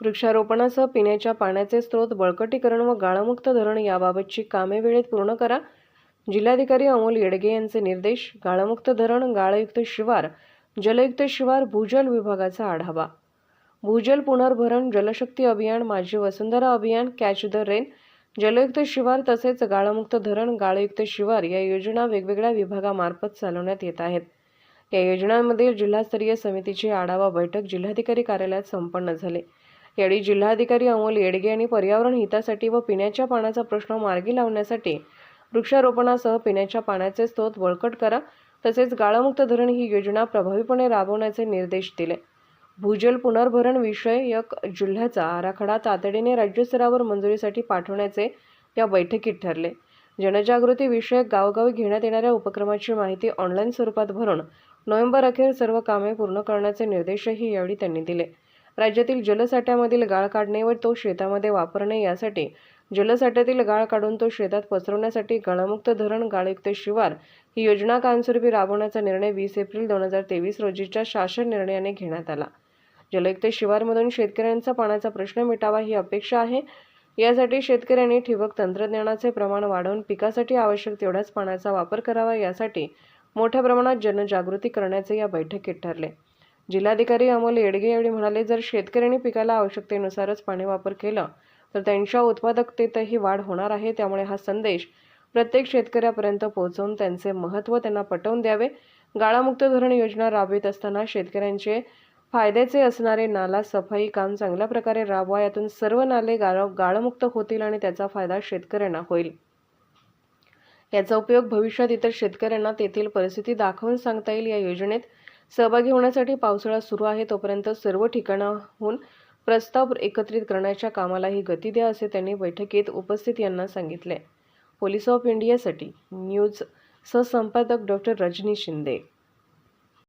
वृक्षारोपणासह पिण्याच्या पाण्याचे स्रोत बळकटीकरण व गाळमुक्त धरण याबाबतची कामे वेळेत पूर्ण करा. जिल्हाधिकारी अमोल येडगे यांचे निर्देश गाळमुक्त धरण गाळयुक्त शिवार जलयुक्त शिवार भूजल विभागाचा आढावा. भूजल पुनर्भरण जलशक्ती अभियान माझी वसुंधरा अभियान कॅच द रेन जलयुक्त शिवार तसेच गाळमुक्त धरण गाळयुक्त शिवार या योजना वेगवेगळ्या विभागामार्फत चालवण्यात येत आहेत. या योजनांमध्ये जिल्हास्तरीय समितीची आढावा बैठक जिल्हाधिकारी कार्यालयात संपन्न झाली. यावेळी जिल्हाधिकारी अमोल येडगे यांनी पर्यावरण हितासाठी व पिण्याच्या पाण्याचा प्रश्न मार्गी लावण्यासाठी वृक्षारोपणासह पिण्याच्या पाण्याचे स्रोत बळकट करा तसेच गाळमुक्त धरण ही योजना प्रभावीपणे राबवण्याचे निर्देश दिले. भूजल पुनर्भरण विषयक जिल्ह्याचा आराखडा तातडीने राज्यस्तरावर मंजुरीसाठी पाठवण्याचे या बैठकीत ठरले. जनजागृती विषयक गावोगावी घेण्यात येणाऱ्या उपक्रमाची माहिती ऑनलाईन स्वरूपात भरून नोव्हेंबर अखेर सर्व कामे पूर्ण करण्याचे निर्देशही यावेळी त्यांनी दिले. राज्यातील जलसाठ्यामधील गाळ काढणे व तो शेतामध्ये वापरणे यासाठी जलसाठ्यातील गाळ काढून तो शेतात पसरवण्यासाठी गाळमुक्त धरण गाळयुक्त शिवार ही योजना कायमस्वरूपी राबवण्याचा निर्णय वीस एप्रिल दोन हजार तेवीस रोजीच्या शासन निर्णयाने घेण्यात आला. जलयुक्त शिवारमधून शेतकऱ्यांचा पाण्याचा प्रश्न मिटावा ही अपेक्षा आहे. यासाठी शेतकऱ्यांनी ठिबक तंत्रज्ञानाचे प्रमाण वाढवून पिकासाठी आवश्यक तेवढ्याच पाण्याचा वापर करावा यासाठी मोठ्या प्रमाणात जनजागृती करण्याचे या बैठकीत ठरले. जिल्हाधिकारी अमोल येडगे यावेळी म्हणाले जर शेतकऱ्यांनी पिकाला आवश्यकतेनुसारच पाणी वापर केला तर त्यांच्या उत्पादकतेतही वाढ होणार आहे. त्यामुळे हा संदेश प्रत्येक शेतकऱ्यापर्यंत पोहोचवून त्यांचे महत्त्व त्यांना पटवून द्यावे. गाळामुक्त धरण योजना राबवित असताना शेतकऱ्यांचे फायद्याचे असणारे नाला सफाई काम चांगल्या प्रकारे राबवा यातून सर्व नाले गाळ गाळमुक्त होतील आणि त्याचा फायदा शेतकऱ्यांना होईल. याचा उपयोग भविष्यात इतर शेतकऱ्यांना तेथील परिस्थिती दाखवून सांगता येईल या योजनेत. सहभागी होण्यासाठी पावसाळा सुरू आहे तोपर्यंत सर्व ठिकाणाहून प्रस्ताव एकत्रित करण्याच्या कामालाही गती द्या असे त्यांनी बैठकीत उपस्थित यांना सांगितले. पोलीस ऑफ इंडियासाठी न्यूज सहसंपादक डॉक्टर रजनी शिंदे